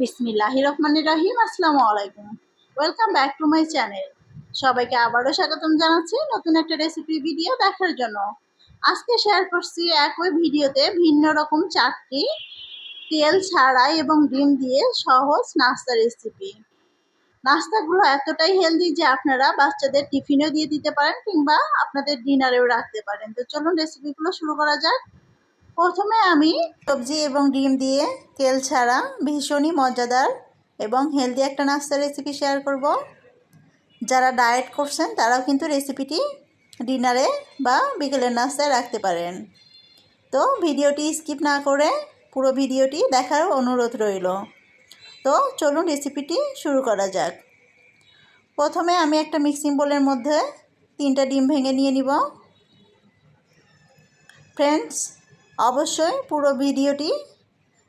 বিসমিল্লাহ রহমান রহিম, আসসালামু আলাইকুম। Welcome back to my channel সবাইকে আবারও স্বাগতম জানাচ্ছি নতুন একটা রেসিপি ভিডিও দেখার জন্য। আজকে শেয়ার করছি একই ভিডিওতে ভিন্ন রকম চারটি তেল ছাড়াই এবং ডিম দিয়ে সহজ নাস্তা রেসিপি নাস্তাগুলো এতটাই হেলদি যে আপনারা বাচ্চাদের টিফিনেও দিয়ে দিতে পারেন কিংবা আপনাদের ডিনারেও রাখতে পারেন। তো চলুন রেসিপিগুলো শুরু করা যাক। প্রথমে আমি সবজি এবং ডিম দিয়ে তেল ছাড়া ভীষণই মজাদার এবং হেলদি একটা নাস্তা রেসিপি শেয়ার করব। যারা ডায়েট করছেন, তারাও কিন্তু রেসিপিটি ডিনারে বা বিকেলের নাস্তায় রাখতে পারেন। তো ভিডিওটি স্কিপ না করে পুরো ভিডিওটি দেখার অনুরোধ রইল। তো চলুন রেসিপিটি শুরু করা যাক। প্রথমে আমি একটা মিক্সিং বোলের মধ্যে তিনটা ডিম ভেঙে নিয়ে নিব। ফ্রেন্ডস অবশ্যই পুরো ভিডিওটি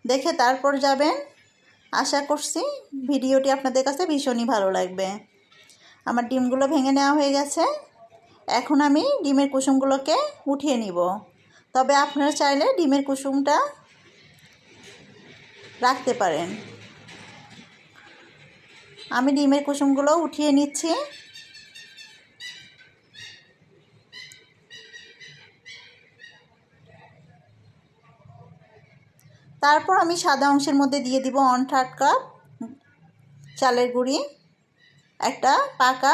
দেখে তারপর যাবেন। আশা করছি ভিডিওটি আপনাদের কাছে ভীষণই ভালো লাগবে। আমার ডিমগুলো ভেঙে নেওয়া হয়ে গেছে। এখন আমি ডিমের কুসুমগুলোকে উঠিয়ে নিব। তবে আপনারা চাইলে ডিমের কুসুমটা রাখতে পারেন। আমি ডিমের কুসুমগুলো উঠিয়ে নিচ্ছি। তারপর আমি সাদা অংশের মধ্যে দিয়ে দিব অন থার্ড কাপ চালের গুঁড়ি, একটা পাকা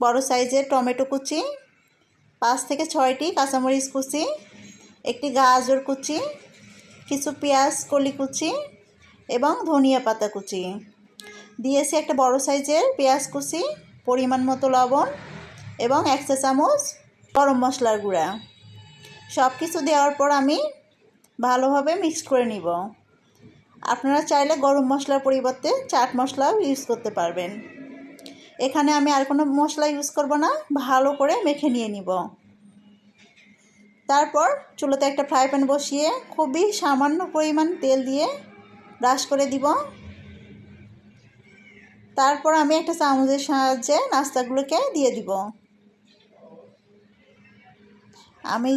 বড় সাইজের টমেটো কুচি, পাঁচ থেকে ছয়টি কাঁচামরিচ কুচি, একটি গাজর কুচি, কিছু পেঁয়াজ কলি কুচি এবং ধনিয়া পাতা কুচি। দিয়েছি একটা বড় সাইজের পেঁয়াজ কুচি, পরিমাণ মতো লবণ এবং এক চা চামচ গরম মশলার গুঁড়া। সব কিছু দেওয়ার পর আমি ভালোভাবে মিক্সড করে নিব। আপনারা চাইলে গরম মশলার পরিবর্তে চাট মশলাও ইউজ করতে পারবেন। এখানে আমি আর কোনো মশলা ইউজ করব না, ভালো করে মেখে নিয়ে নিব। তারপর চুলোতে একটা ফ্রাই প্যান বসিয়ে খুবই সামান্য পরিমাণ তেল দিয়ে ব্রাশ করে দিব। তারপর আমি একটা চামচের সাহায্যে নাস্তাগুলোকে দিয়ে দিব। আমি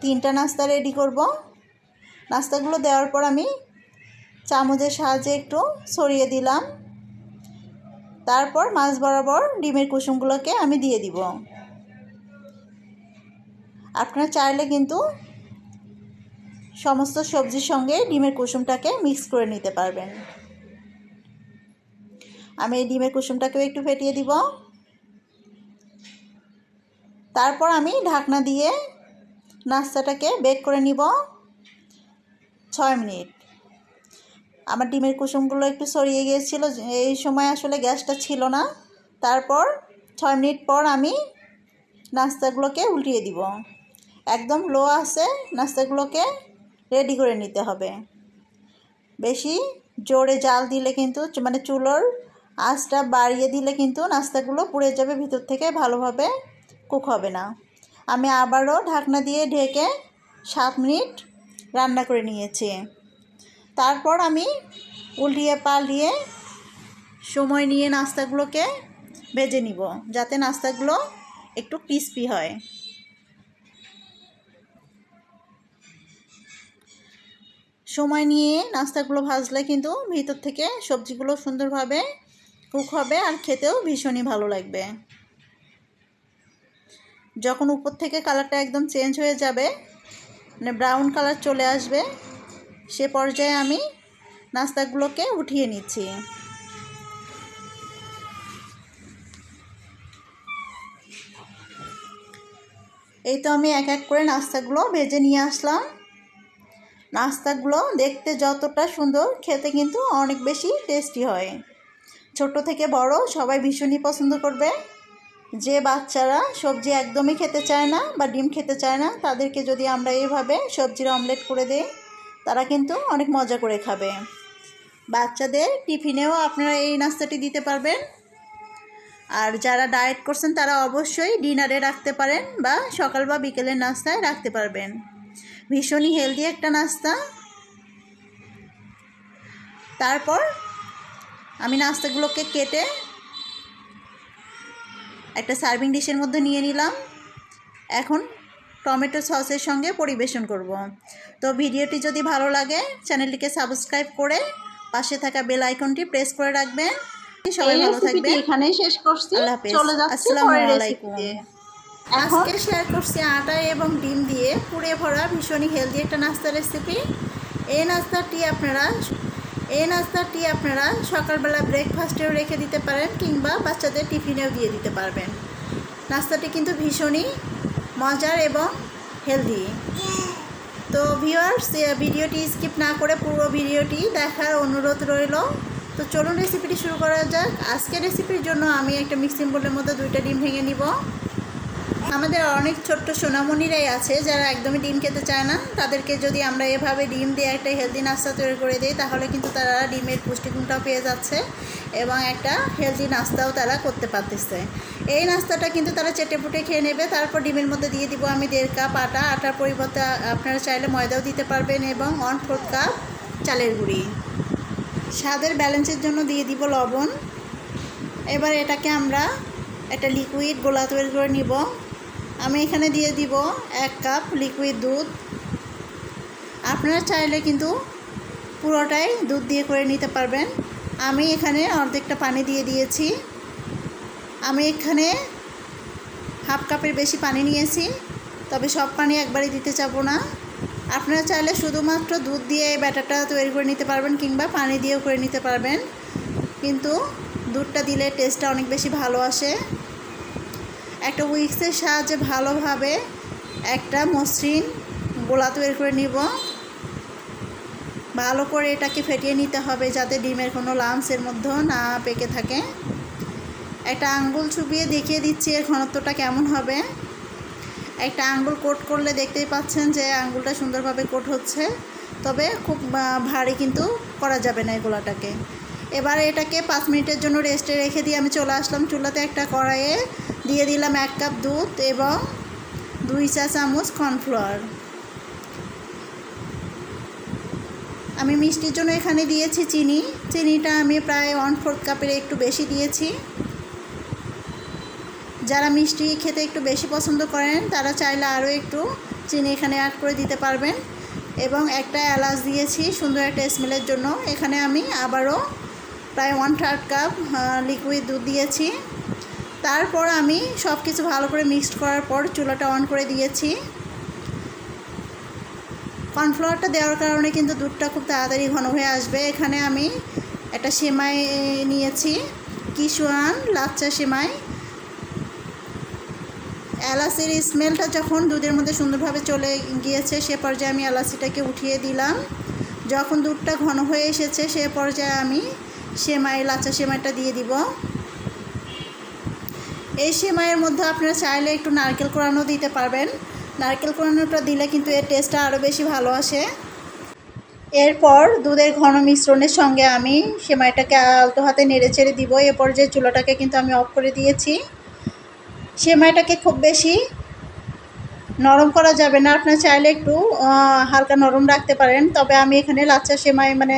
তিনটা নাস্তা রেডি করব। নাস্তাগুলো দেওয়ার পর আমি চামচের সাহায্যে একটু ছড়িয়ে দিলাম। তারপর মাছ বরাবর ডিমের কুসুমগুলোকে আমি দিয়ে দিব। আপনারা চাইলে কিন্তু সমস্ত সবজির সঙ্গে ডিমের কুসুমটাকে মিক্স করে নিতে পারবেন। আমি এই ডিমের কুসুমটাকেও একটু ফেটিয়ে দিব। তারপর আমি ঢাকনা দিয়ে নাস্তাটাকে বেক করে নিব ছয় মিনিট। আমার ডিমের কুসুমগুলো একটু সরিয়ে গিয়েছিল এই সময় আসলে গ্যাসটা ছিল না। তারপর ছয় মিনিট পর আমি নাস্তাগুলোকে উল্টিয়ে দিব। একদম লো আছে, নাস্তাগুলোকে রেডি করে নিতে হবে। বেশি জোরে জাল দিলে কিন্তু মানে চুলোর আঁচটা বাড়িয়ে দিলে কিন্তু নাস্তাগুলো পুড়ে যাবে, ভিতর থেকে ভালোভাবে কুক হবে না। আমি আবারও ঢাকনা দিয়ে ঢেকে সাত মিনিট রান্না করে নিয়েছি। তারপর আমি উল্টিয়ে পাল্টিয়ে সময় নিয়ে নাস্তাগুলোকে ভেজে নিব, যাতে নাস্তাগুলো একটু ক্রিস্পি হয়। সময় নিয়ে নাস্তাগুলো ভাজলে কিন্তু ভিতর থেকে সবজিগুলো সুন্দরভাবে কুক হবে আর খেতেও ভীষণই ভালো লাগবে। যখন উপর থেকে কালারটা একদম চেঞ্জ হয়ে যাবে মানে ব্রাউন কালার চলে আসবে, সে পর্যায়ে আমি নাস্তাগুলোকে উঠিয়ে নিচ্ছি। এই তো আমি এক এক করে নাস্তাগুলো ভেজে নিয়ে আসলাম। নাস্তাগুলো দেখতে যতটা সুন্দর, খেতে কিন্তু অনেক বেশি টেস্টি হয়। ছোট থেকে বড় সবাই ভীষণই পছন্দ করবে। যে বাচ্চারা সবজি একদমই খেতে চায় না বা ডিম খেতে চায় না, তাদেরকে যদি আমরা এইভাবে সবজির অমলেট করে দিই, তারা কিন্তু অনেক মজা করে খাবে। বাচ্চাদের টিফিনেও আপনারা এই নাস্তাটি দিতে পারবেন। আর যারা ডায়েট করছেন, তারা অবশ্যই ডিনারে রাখতে পারেন বা সকাল বা বিকেলের নাস্তায় রাখতে পারবেন। ভীষণই হেলদি একটা নাস্তা। তারপর আমি নাস্তাগুলোকে কেটে একটা সার্ভিং ডিশের মধ্যে নিয়ে নিলাম। এখন টমেটো সসের সঙ্গে পরিবেশন করব। তো ভিডিওটি যদি ভালো লাগে চ্যানেলটিকে সাবস্ক্রাইব করে পাশে থাকা বেল আইকনটি প্রেস করে রাখবেন। সবাই ভালো থাকবেন। এখানেই শেষ করছি। চলে যাচ্ছি পরের রেসিপিতে আজকে শেয়ার করছি আটা এবং ডিম দিয়ে পুড়ে ভরা ভীষণই হেলদি একটা নাস্তা রেসিপি এই নাস্তাটি আপনারা এই নাস্তাটি আপনারা সকালবেলা ব্রেকফাস্টেও রেখে দিতে পারেন কিংবা বাচ্চাদের টিফিনেও দিয়ে দিতে পারবেন। নাস্তাটি কিন্তু ভীষণই মজার এবং হেলদি তো ভিউয়ার্স ভিডিওটি স্কিপ না করে পুরো ভিডিওটি দেখার অনুরোধ রইল। তো চলুন রেসিপিটি শুরু করা যাক। আজকের রেসিপির জন্য আমি একটা মিক্সিং বোলের মধ্যে দুইটা ডিম ভেঙে নিব। আমাদের অনেক ছোট্ট সোনামণিরাই আছে যারা একদমই ডিম খেতে চায় না। তাদেরকে যদি আমরা এভাবে ডিম দিয়ে একটা হেলদি নাস্তা তৈরি করে দিই, তাহলে কিন্তু তারা ডিমের পুষ্টিগুণটাও পেয়ে যাচ্ছে এবং একটা হেলদি নাস্তাও তারা করতে পারতেছে। এই নাস্তাটা কিন্তু তারা চেটে পুটে খেয়ে নেবে। তারপর ডিমের মধ্যে দিয়ে দিব আমি দেড় কাপ আটা। আটার পরিবর্তে আপনারা চাইলে ময়দাও দিতে পারবেন এবং ওয়ান ফোর্থ কাপ চালের গুঁড়ি। স্বাদের ব্যালেন্সের জন্য দিয়ে দিব লবণ। এবার এটাকে আমরা একটা লিকুইড গোলা তৈরি করে নিব। আমি এখানে দিয়ে দিব এক কাপ লিকুইড দুধ। আপনারা চাইলে কিন্তু পুরোটাই দুধ দিয়ে করে নিতে পারবেন। আমি এখানে অর্ধেকটা পানি দিয়ে দিয়েছি। আমি এখানে হাফ কাপের বেশি পানি নিয়েছি, তবে সব পানি একবারে দিতে চাবো না। আপনারা চাইলে শুধুমাত্র দুধ দিয়ে এই ব্যাটারটা তৈরি করে নিতে পারবেন কিংবা পানি দিয়েও করে নিতে পারবেন। কিন্তু দুধটা দিলে টেস্টটা অনেক বেশি ভালো আসে। একটা উইক্সের সাহায্যে ভালোভাবে একটা মসৃণ গোলা তৈরি করে নিব। ভালো করে এটাকে ফেটিয়ে নিতে হবে যাতে ডিমের কোনো লামস মধ্যে না পেকে থাকে। একটা আঙ্গুল চুবিয়ে দেখিয়ে দিচ্ছি এর ঘনত্বটা কেমন হবে। একটা আঙ্গুল কোট করলে দেখতেই পাচ্ছেন যে আঙ্গুলটা সুন্দরভাবে কোট হচ্ছে, তবে খুব ভারী কিন্তু করা যাবে না গোলাটাকে। এবার এটাকে পাঁচ মিনিটের জন্য রেস্টে রেখে দিয়ে আমি চলে আসলাম চুলাতে একটা কড়াইয়ে দিয়ে দিলাম এক কাপ দুধ এবং দুই চা চামচ কর্নফ্লাওয়ার। আমি মিষ্টির জন্য এখানে দিয়েছি চিনি। চিনিটা আমি প্রায় ওয়ান ফোর্থ কাপের একটু বেশি দিয়েছি। যারা মিষ্টি খেতে একটু বেশি পছন্দ করেন, তারা চাইলে আরও একটু চিনি এখানে অ্যাড করে দিতে পারবেন। এবং একটা এলাচ দিয়েছি, সুন্দর একটা স্মেলের জন্য। এখানে আমি আবারও প্রায় ওয়ান থার্ড কাপ লিকুইড দুধ দিয়েছি। তারপর আমি সব কিছু ভালো করে মিক্সড করার পর চুলাটা অন করে দিয়েছি। কর্নফ্লাওয়ারটা দেওয়ার কারণে কিন্তু দুধটা খুব তাড়াতাড়ি ঘন হয়ে আসবে। এখানে আমি একটা সেমাই নিয়েছি, কিশোয়ান লাচ্চা সেমাই। এলাচির স্মেলটা যখন দুধের মধ্যে সুন্দরভাবে চলে গিয়েছে, সে পর্যায়ে আমি এলাচিটাকে উঠিয়ে দিলাম। যখন দুধটা ঘন হয়ে এসেছে, সে পর্যায়ে আমি সেমাই, লাচ্চা সেমাইটা দিয়ে দিব। এই সেমাইয়ের মধ্যে আপনারা চাইলে একটু নারকেল কোরানো দিতে পারবেন। নারকেল কোরানোটা দিলে কিন্তু এর টেস্টটা আরও বেশি ভালো আসে। এরপর দুধের ঘন মিশ্রণের সঙ্গে আমি সেমাইটাকে আলতো হাতে নেড়ে চেড়ে দিব। এ পর্যায়ে চুলাটাকে কিন্তু আমি অফ করে দিয়েছি। সেমাইটাকে খুব বেশি নরম করা যাবে না। আপনার চাইলে একটু হালকা নরম রাখতে পারেন। তবে আমি এখানে লাচ্চা সেমাই মানে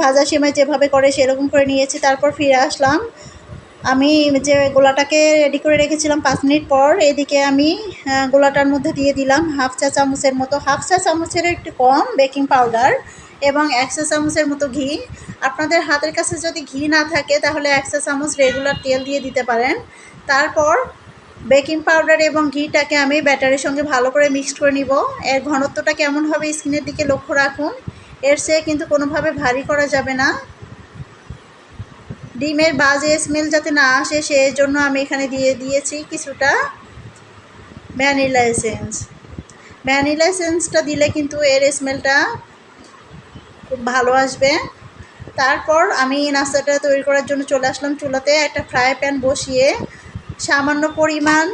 ভাজা সেমাই যেভাবে করে সেরকম করে নিয়েছি। তারপর ফিরে আসলাম। আমি যে গোলাটাকে রেডি করে রেখেছিলাম পাঁচ মিনিট পর, এদিকে আমি গোলাটার মধ্যে দিয়ে দিলাম হাফ চা চামচের মতো। হাফ চা চামচের একটু কম বেকিং পাউডার এবং এক চা চামচের মতো ঘি। আপনাদের হাতের কাছে যদি ঘি না থাকে, তাহলে এক চা চামচ রেগুলার তেল দিয়ে দিতে পারেন। তারপর বেকিং পাউডার এবং ঘিটাকে আমি ব্যাটারের সঙ্গে ভালো করে মিক্সড করে নিব। এর ঘনত্বটা কেমন হবে স্কিনের দিকে লক্ষ্য রাখুন। এর চেয়ে কিন্তু কোনোভাবে ভারী করা যাবে না। ডিমের বাজে স্মেল যাতে না আসে সেই জন্য আমি এখানে দিয়ে দিয়েছি কিছুটা ভ্যানিলা এসেন্স। ভ্যানিলা এসেন্সটা দিলে কিন্তু এর স্মেলটা খুব ভালো আসবে। তারপর আমি নাস্তাটা তৈরি করার জন্য চলে আসলাম চুলাতে। একটা ফ্রাই প্যান বসিয়ে সামান্য পরিমাণ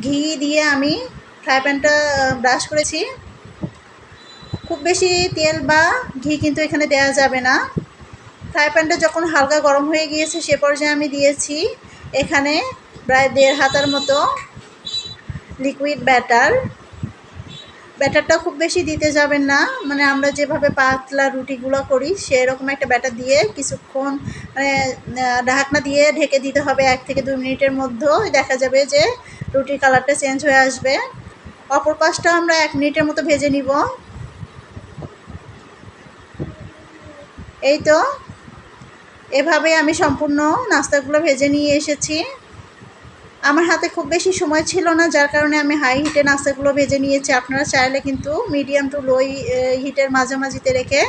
ঘি দিয়ে আমি ফ্রাই প্যানটা ব্রাশ করেছি। খুব বেশি তেল বা ঘি কিন্তু এখানে দেওয়া যাবে না। ফ্রাই প্যানটা যখন হালকা গরম হয়ে গিয়েছে, সে পর্যায়ে আমি দিয়েছি এখানে প্রায় দেড় হাতার মতো লিকুইড ব্যাটার ব্যাটারটা খুব বেশি দিতে যাবেন না মানে আমরা যেভাবে পাতলা রুটিগুলো করি, সেরকম একটা ব্যাটার দিয়ে কিছুক্ষণ মানে ঢাকনা দিয়ে ঢেকে দিতে হবে এক থেকে দুই মিনিটের মধ্যে। দেখা যাবে যে রুটির কালারটা চেঞ্জ হয়ে আসবে। অপর পাশটা আমরা এক মিনিটের মতো ভেজে নিব। এই তো এভাবে আমি সম্পূর্ণ নাস্তাগুলো ভেজে নিয়ে এসেছি। আমার হাতে খুব বেশি সময় ছিল না, যার কারণে আমি হাই হিটে নাস্তাগুলো ভেজে নিয়েছি। আপনারা চাইলে কিন্তু মিডিয়াম টু লো হিটের মাঝামাঝিতে রেখে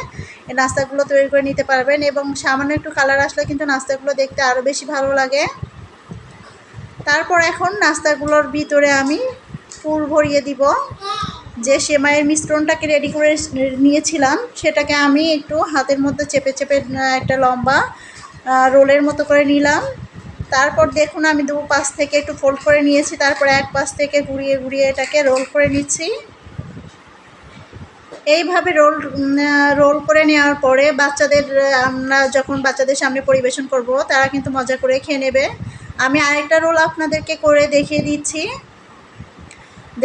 নাস্তাগুলো তৈরি করে নিতে পারবেন এবং সামান্য একটু কালার আসলে কিন্তু নাস্তাগুলো দেখতে আরও বেশি ভালো লাগে। তারপর এখন নাস্তাগুলোর ভিতরে আমি ফুল ভরিয়ে দিব। যে সেমাইয়ের মিশ্রণটাকে রেডি করে নিয়েছিলাম, সেটাকে আমি একটু হাতের মধ্যে চেপে চেপে একটা লম্বা রোলের মতো করে নিলাম। তারপর দেখুন আমি দু পাশ থেকে একটু ফোল্ড করে নিয়েছি, তারপর এক পাশ থেকে ঘুরিয়ে ঘুরিয়ে এটাকে রোল করে নিচ্ছি। এইভাবে রোল রোল করে নেওয়ার পরে বাচ্চাদের আমরা যখন বাচ্চাদের সামনে পরিবেশন করব, তারা কিন্তু মজা করে খেয়ে নেবে। আমি আরেকটা রোল আপনাদেরকে করে দেখিয়ে দিচ্ছি।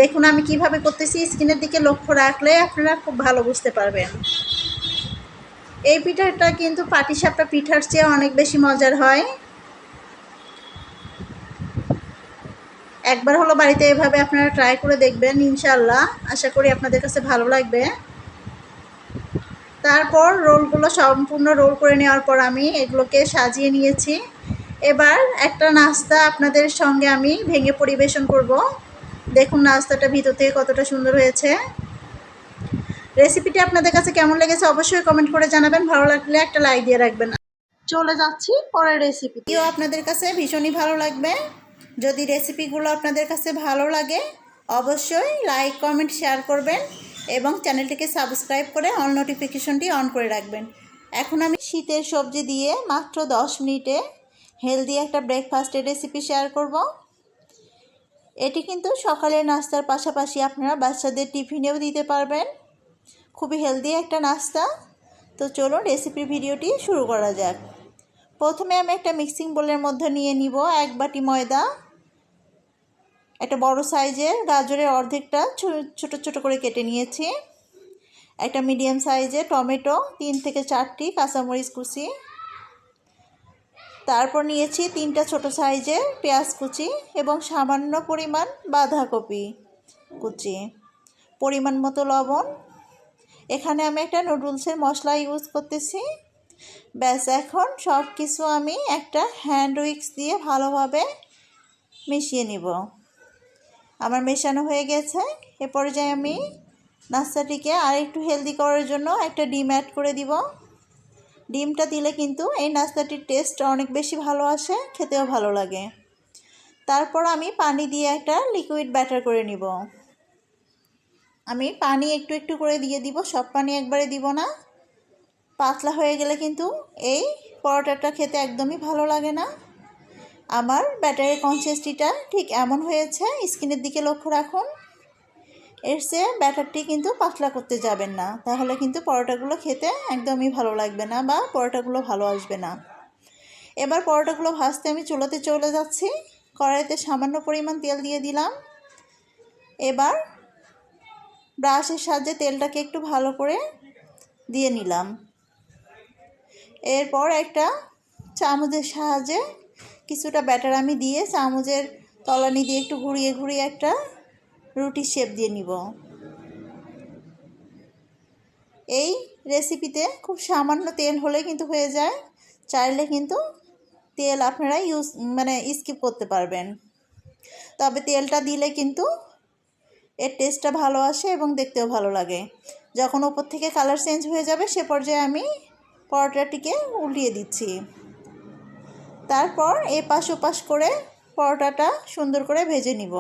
দেখুন, আমি কীভাবে করতেছি স্কিনের দিকে লক্ষ্য রাখলে আপনারা খুব ভালো বুঝতে পারবেন। এই পিঠাটা কিন্তু পাটিসাপটা পিঠার চেয়ে অনেক বেশি মজার হয়। একবার হলো বাড়িতে এভাবে আপনারা ট্রাই করে দেখবেন ইনশাল্লাহ আশা করি আপনাদের কাছে ভালো লাগবে। তারপর রোলগুলো সম্পূর্ণ রোল করে নেওয়ার পর আমি এগুলোকে সাজিয়ে নিয়েছি। এবার একটা নাস্তা আপনাদের সঙ্গে আমি ভেঙে পরিবেশন করব। দেখুন নাস্তাটা ভিতর থেকে কতটা সুন্দর হয়েছে। রেসিপিটি আপনাদের কাছে কেমন লেগেছে অবশ্যই কমেন্ট করে জানাবেন। ভালো লাগলে একটা লাইক দিয়ে রাখবেন। চলে যাচ্ছি পরের রেসিপিটিও আপনাদের কাছে ভীষণই ভালো লাগবে। যদি রেসিপিগুলো আপনাদের কাছে ভালো লাগে, অবশ্যই লাইক কমেন্ট শেয়ার করবেন এবং চ্যানেলটিকে সাবস্ক্রাইব করে অল নোটিফিকেশনটি অন করে রাখবেন। এখন আমি শীতের সবজি দিয়ে মাত্র দশ মিনিটে হেলদি একটা ব্রেকফাস্টের রেসিপি শেয়ার করব। এটি কিন্তু সকালের নাস্তার পাশাপাশি আপনারা বাচ্চাদের টিফিনেও দিতে পারবেন। খুবই হেলদি একটা নাস্তা। তো চলুন রেসিপির ভিডিওটি শুরু করা যাক। প্রথমে আমি একটা মিক্সিং বোলের মধ্যে নিয়ে নিব এক বাটি ময়দা। একটা বড় সাইজের গাজরের অর্ধেকটা ছোট ছোট করে কেটে নিয়েছি। একটা মিডিয়াম সাইজের টমেটো, তিন থেকে চারটি কাঁচামরিচ কুচি। তারপর নিয়েছি তিনটা ছোট সাইজের পেঁয়াজ কুচি এবং সামান্য পরিমাণ বাঁধাকপি কুচি, পরিমাণ মতো লবণ। এখানে আমি একটা নুডলসের মশলা ইউজ করতেছি। ব্যাস, এখন সব কিছু আমি একটা হ্যান্ড উইক্স দিয়ে ভালোভাবে মিশিয়ে নিব। আমার মেশানো হয়ে গেছে। এ পর্যায়ে আমি নাস্তাটিকে আর একটু হেলদি করার জন্য একটা ডিম অ্যাড করে দিব। ডিমটা দিলে কিন্তু এই নাস্তাটির টেস্ট অনেক বেশি ভালো আসে, খেতেও ভালো লাগে। তারপর আমি পানি দিয়ে একটা লিকুইড ব্যাটার করে নিব। আমি পানি একটু একটু করে দিয়ে দিব, সব পানি একবারে দিব না। পাতলা হয়ে গেলে কিন্তু এই পরোটাটা খেতে একদমই ভালো লাগে না। আমার ব্যাটারের কনসিস্টিটা ঠিক এমন হয়েছে, স্কিনের দিকে লক্ষ্য রাখুন। এর চেয়ে ব্যাটারটি কিন্তু পাতলা করতে যাবেন না। তাহলে কিন্তু পরোটাগুলো খেতে একদমই ভালো লাগবে না বা পরোটাগুলো ভালো আসবে না। এবার পরোটাগুলো ভাজতে আমি চুলোতে চলে যাচ্ছি। কড়াইতে সামান্য পরিমাণ তেল দিয়ে দিলাম। এবার ব্রাশের সাহায্যে তেলটাকে একটু ভালো করে দিয়ে নিলাম। এরপর একটা চামচের সাহায্যে কিছুটা ব্যাটার আমি দিয়ে চামচের তলানি দিয়ে একটু ঘুরিয়ে ঘুরিয়ে একটা রুটির শেপ দিয়ে নিব। এই রেসিপিতে খুব সামান্য তেল হলে কিন্তু হয়ে যায়, চাইলে কিন্তু তেল আপনারা ইউজ মানে স্কিপ করতে পারবেন। তবে তেলটা দিলে কিন্তু এর টেস্টটা ভালো আসে এবং দেখতেও ভালো লাগে। যখন ওপর থেকে কালার চেঞ্জ হয়ে যাবে, সে পর্যায়ে আমি পরোটাটিকে উল্টিয়ে দিচ্ছি। তারপর এপাশ ওপাশ করে পরোটাটা সুন্দর করে ভেজে নিব।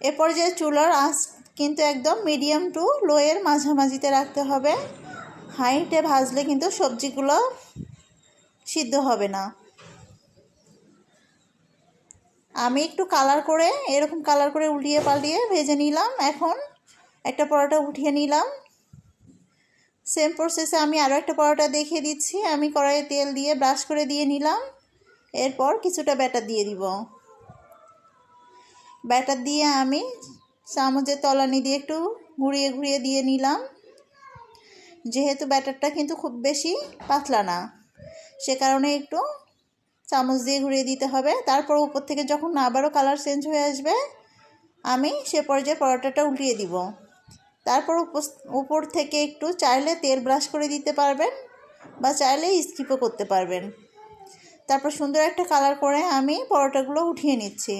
এ পর্যায়ে চুলার আঁচ কিন্তু একদম মিডিয়াম টু লোয়ের মাঝামাঝিতে রাখতে হবে। হাইটে ভাজলে কিন্তু সবজিগুলো সিদ্ধ হবে না। আমি একটু কালার করে, এরকম কালার করে উল্টিয়ে পাল্টিয়ে ভেজে নিলাম। এখন একটা পরোটা উঠিয়ে নিলাম। সেম প্রসেসে আমি আরও একটা পরোটা দেখিয়ে দিচ্ছি। আমি কড়াইয়ে তেল দিয়ে ব্রাশ করে দিয়ে নিলাম। এরপর কিছুটা ব্যাটার দিয়ে দিব। ব্যাটার দিয়ে আমি চামচের তলানি দিয়ে একটু ঘুরিয়ে ঘুরিয়ে দিয়ে নিলাম। যেহেতু ব্যাটারটা কিন্তু খুব বেশি পাতলা না, সে কারণে একটু চামচ দিয়ে ঘুরিয়ে দিতে হবে। তারপর উপর থেকে যখন আবারও কালার চেঞ্জ হয়ে আসবে, আমি সে পর্যায়ে পরোটাটা উল্টিয়ে দিব। তারপর উপর থেকে একটু চাইলে তেল ব্রাশ করে দিতে পারবেন বা চাইলে স্কিপও করতে পারবেন। তারপর সুন্দর একটা কালার করে আমি পরোটাগুলো উঠিয়ে নিচ্ছি।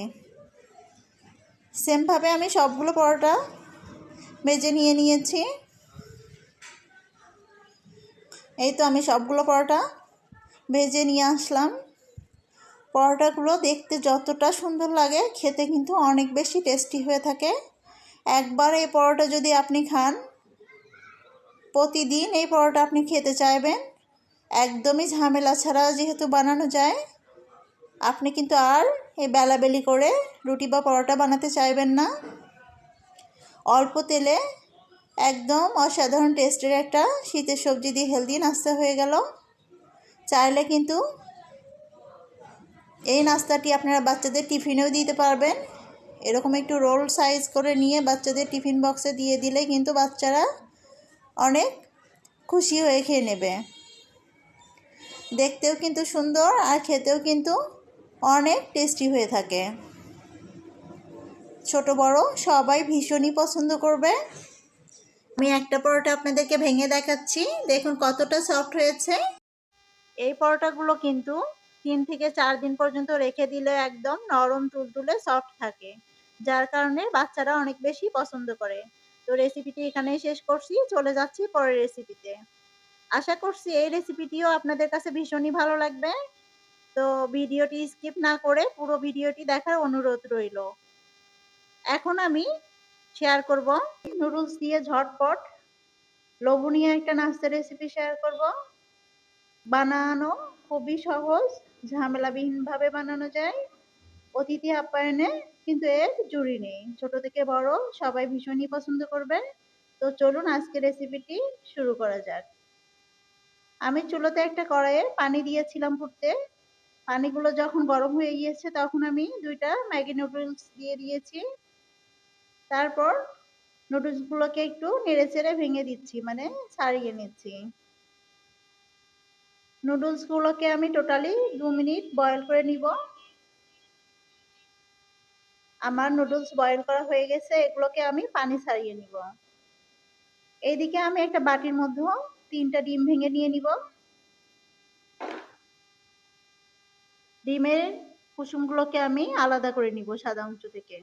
সেমভাবে আমি সবগুলো পরোটা ভেজে নিয়ে নিয়েছি। এই তো আমি সবগুলো পরোটা ভেজে নিয়ে আসলাম। পরোটাগুলো দেখতে যতটা সুন্দর লাগে, খেতে কিন্তু অনেক বেশি টেস্টি হয়ে থাকে। একবার এই পরোটা যদি আপনি খান, প্রতিদিন এই পরোটা আপনি খেতে চাইবেন। একদমই ঝামেলা ছাড়া যেহেতু বানানো যায়, আপনি কিন্তু আর এই বেলাবেলি করে রুটি বা পরোটা বানাতে চাইবেন না। অল্প তেলে একদম অসাধারণ টেস্টের একটা শীতের সবজি দিয়ে হেলদি নাস্তা হয়ে গেল। চাইলে কিন্তু এই নাস্তাটি আপনারা বাচ্চাদের টিফিনেও দিতে পারবেন। এরকম একটু রোল সাইজ করে নিয়ে বাচ্চাদের টিফিন বক্সে দিয়ে দিলে কিন্তু বাচ্চারা অনেক খুশি হয়ে খেয়ে নেবে। দেখতেও কিন্তু সুন্দর আর খেতেও কিন্তু অনেক টেস্টি হয়ে থাকে। ছোট, বড়, সবাই ভীষণই পছন্দ করবে। আমি একটা পরোটা আপনাদেরকে ভেঙে দেখাচ্ছি। দেখুন কতটা সফট হয়েছে। এই পরোটাগুলো কিন্তু তিন থেকে চার দিন পর্যন্ত রেখে দিলে একদম নরম, তুলতুলে সফট থাকে। যার কারণে বাচ্চারা অনেক বেশি পছন্দ করে। তো রেসিপিটি এখানেই শেষ করছি। চলে যাচ্ছি পরের রেসিপিতে আশা করছি এই রেসিপিটিও আপনাদের কাছে ভীষণই ভালো লাগবে। তো ভিডিওটি স্কিপ না করে পুরো ভিডিওটি দেখার অনুরোধ রইল। এখন আমি শেয়ার করব নুডলস দিয়ে ঝটপট লোভনীয় একটা নাস্তা রেসিপি শেয়ার করব। বানানো খুবই সহজ, ঝামেলাবিহীনভাবে বানানো যায়। অতিথি আপ্যায়নে কিন্তু এর জুড়ি নেই। ছোট থেকে বড় সবাই ভীষণই পছন্দ করবে তো চলুন আজকে রেসিপিটি শুরু করা যাক। আমি চুলোতে একটা কড়াইয়ে পানি দিয়েছিলাম ফুটতে। পানিগুলো যখন গরম হয়ে গিয়েছে, তখন আমি দুইটা ম্যাগি নুডলস দিয়ে দিয়েছি। তারপর নুডলসগুলোকে একটু নেড়ে চেড়ে ভেঙে দিচ্ছি মানে ছাড়িয়ে নিচ্ছি। নুডলসগুলোকে আমি টোটালি দু মিনিট বয়েল করে নিব। আমার নুডলস বয়েল করা হয়ে গেছে, এগুলোকে আমি পানি ছাড়িয়ে নিব। এইদিকে আমি একটা বাটির মধ্যে তিনটা ডিম ভেঙে নিয়ে নিব। ডিমের কুসুমগুলোকে আমি আলাদা করে নিব সাদা অংশ থেকে।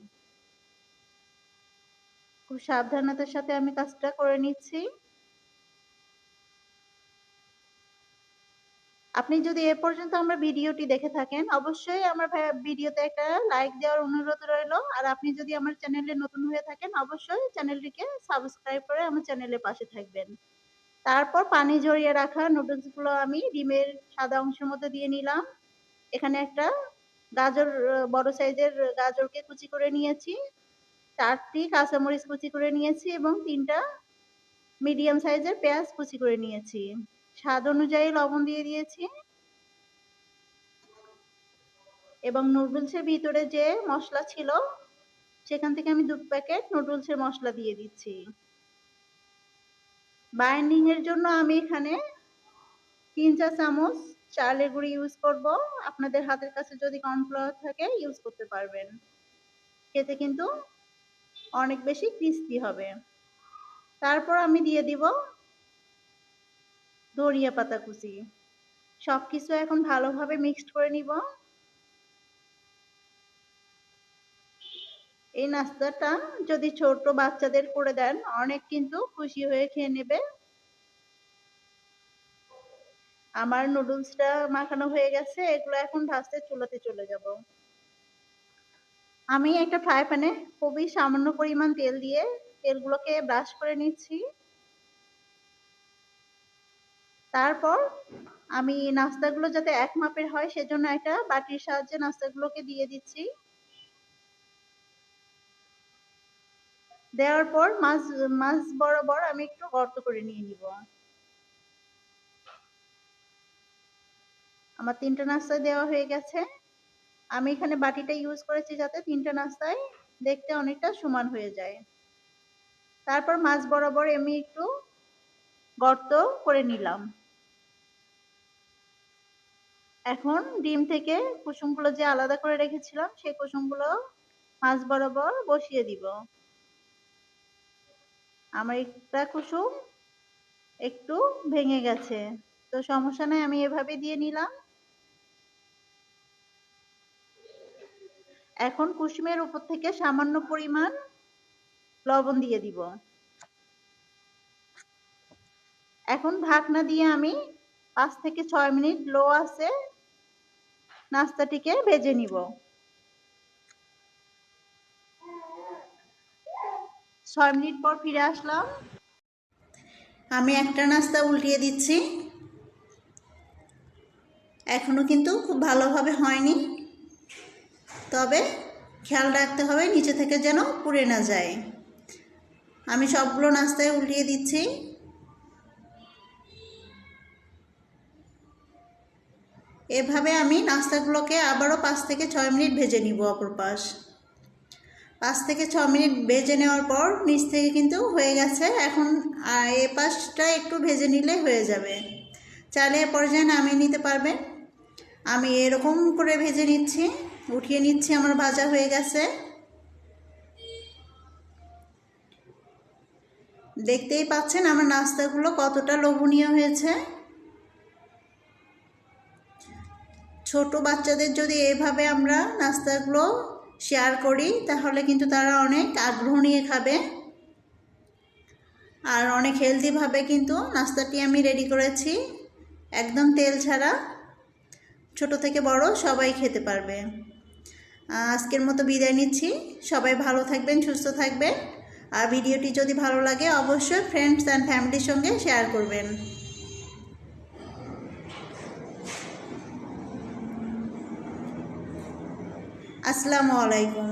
খুব সাবধানতার সাথে আমি কাজটা করে নিচ্ছি। আপনি যদি এ পর্যন্ত আমার ভিডিওটি দেখে থাকেন, অবশ্যই আমার ভিডিওতে একটা লাইক দেওয়ার অনুরোধ রইল। আর আপনি যদি আমার চ্যানেলে নতুন হয়ে থাকেন, অবশ্যই চ্যানেলটিকে সাবস্ক্রাইব করে আমার চ্যানেলের পাশে থাকবেন। তারপর পানি ঝরিয়ে রাখা নুডলসগুলো আমি ডিমের সাদা অংশের মধ্যে দিয়ে নিলাম। এখানে একটা গাজর বড় সাইজের গাজরকে কুচি করে নিয়েছি। চারটি কাঁচামরিচ কুচি করে নিয়েছি এবং তিনটা মিডিয়াম সাইজের পেঁয়াজ কুচি করে নিয়েছি। স্বাদ অনুযায়ী লবণ দিয়ে দিয়েছি। এবং নুডলসের ভিতরে যে মশলা ছিল, সেখান থেকে আমি দু প্যাকেট নুডলসের মশলা দিয়ে দিচ্ছি। বাইন্ডিং এর জন্য আমি এখানে তিন চা চামচ চালের গুঁড়ি ইউজ করব। আপনাদের হাতের কাছে যদি কর্নফ্লাওয়ার থাকে ইউজ করতে পারবেন। খেতে কিন্তু অনেক বেশি ক্রিস্পি হবে। তারপর আমি দিয়ে দিব ধনিয়া পাতা কুচি। সবকিছু এখন ভালোভাবে মিক্সড করে নিব। এই নাস্তাটা যদি ছোট বাচ্চাদের করে দেন, অনেক কিন্তু খুশি হয়ে খেয়ে নেবে। আমার নুডলসটা মাখানো হয়ে গেছে, এগুলো এখন ভাজতে চুলাতে চলে যাব। আমি একটা ফ্রাই প্যানে খুবই সামান্য পরিমাণ তেল দিয়ে তেলগুলোকে ব্রাশ করে নিচ্ছি। তারপর আমি নাস্তাগুলো যাতে এক মাপের হয় সেজন্য একটা বাটির সাহায্যে নাস্তাগুলোকে দিয়ে দিচ্ছি। দেওয়ার পর মাছ মাছ বরাবর আমি একটু গর্ত করে নিয়ে নিব। আমার তিনটা নাস্তা দেওয়া হয়ে গেছে। আমি এখানে বাটিটা ইউজ করেছি যাতে তিনটা নাস্তায় দেখতে অনেকটা সমান হয়ে যায়। তারপর মাছ বরাবর আমি একটু গর্ত করে নিলাম। এখন ডিম থেকে কুসুমগুলো যে আলাদা করে রেখেছিলাম, সেই কুসুমগুলো মাছ বরাবর বসিয়ে দিব। আমার একটা কুসুম একটু ভেঙে গেছে। তো সমস্যা নাই, আমি এভাবে দিয়ে নিলাম। এখন কুসুমের উপর থেকে সামান্য পরিমাণ লবণ দিয়ে দিব। এখন ঢাকনা দিয়ে আমি পাঁচ থেকে ছয় মিনিট লো আছে নাস্তাটিকে ভেজে নিব। ছয় মিনিট পর ফিরে আসলাম। আমি একটা নাস্তা উল্টিয়ে দিচ্ছি। এখনও কিন্তু খুব ভালোভাবে হয়নি। তবে খেয়াল রাখতে হবে, নিচে থেকে যেন পুড়ে না যায়। আমি সবগুলো নাস্তায় উল্টিয়ে দিচ্ছি। এভাবে আমি নাস্তাগুলোকে আবারও পাঁচ থেকে ছয় মিনিট ভেজে নিব অপর পাশ। পাঁচ থেকে ছ মিনিট ভেজে নেওয়ার পর নিচ থেকে কিন্তু হয়ে গেছে। এখন এ পাশটা একটু ভেজে নিলে হয়ে যাবে। চালে এ পর্যায়ে নামিয়ে নিতে পারবেন। আমি এরকম করে ভেজে নিচ্ছি। উঠিয়ে নিচ্ছি, আমার ভাজা হয়ে গেছে। দেখতেই পাচ্ছেন আমার নাস্তাগুলো কতটা লোভনীয় হয়েছে। ছোট বাচ্চাদের যদি এভাবে আমরা নাস্তাগুলো শেয়ার করি, তাহলে কিন্তু তারা অনেক আগ্রহ নিয়ে খাবে। আর অনেক হেলদিভাবে কিন্তু নাস্তাটি আমি রেডি করেছি। একদম তেল ছাড়া। ছোট থেকে বড় সবাই খেতে পারবে। আজকের মতো বিদায় নিচ্ছি। সবাই ভালো থাকবেন, সুস্থ থাকবেন। আর ভিডিওটি যদি ভালো লাগে, অবশ্যই ফ্রেন্ডস অ্যান্ড ফ্যামিলির সঙ্গে শেয়ার করবেন। আসসালামু আলাইকুম।